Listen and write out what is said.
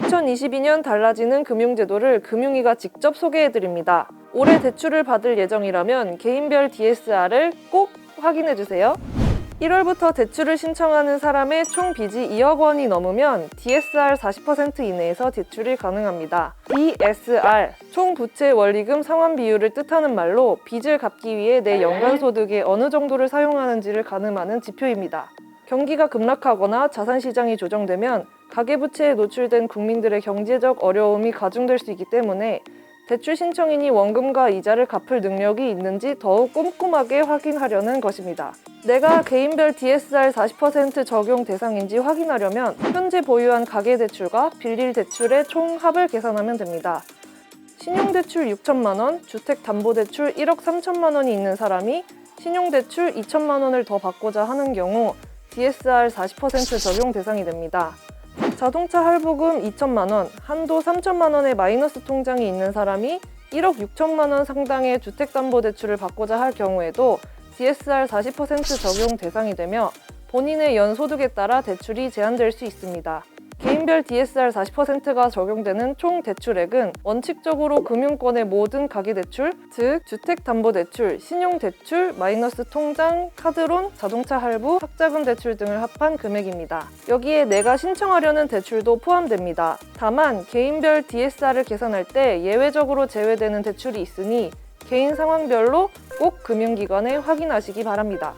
2022년 달라지는 금융제도를 금융위가 직접 소개해드립니다. 올해 대출을 받을 예정이라면 개인별 DSR을 꼭 확인해주세요. 1월부터 대출을 신청하는 사람의 총 빚이 2억 원이 넘으면 DSR 40% 이내에서 대출이 가능합니다. DSR, 총 부채 원리금 상환 비율을 뜻하는 말로 빚을 갚기 위해 내 연간 소득의 어느 정도를 사용하는지를 가늠하는 지표입니다. 경기가 급락하거나 자산 시장이 조정되면 가계부채에 노출된 국민들의 경제적 어려움이 가중될 수 있기 때문에 대출 신청인이 원금과 이자를 갚을 능력이 있는지 더욱 꼼꼼하게 확인하려는 것입니다. 내가 개인별 DSR 40% 적용 대상인지 확인하려면 현재 보유한 가계대출과 빌릴 대출의 총 합을 계산하면 됩니다. 신용대출 6천만 원, 주택담보대출 1억 3천만 원이 있는 사람이 신용대출 2천만 원을 더 받고자 하는 경우 DSR 40% 적용 대상이 됩니다. 자동차 할부금 2천만 원, 한도 3천만 원의 마이너스 통장이 있는 사람이 1억 6천만 원 상당의 주택담보대출을 받고자 할 경우에도 DSR 40% 적용 대상이 되며 본인의 연소득에 따라 대출이 제한될 수 있습니다. 개인별 DSR 40%가 적용되는 총 대출액은 원칙적으로 금융권의 모든 가계대출, 즉 주택담보대출, 신용대출, 마이너스 통장, 카드론, 자동차 할부, 학자금 대출 등을 합한 금액입니다. 여기에 내가 신청하려는 대출도 포함됩니다. 다만 개인별 DSR을 계산할 때 예외적으로 제외되는 대출이 있으니 개인 상황별로 꼭 금융기관에 확인하시기 바랍니다.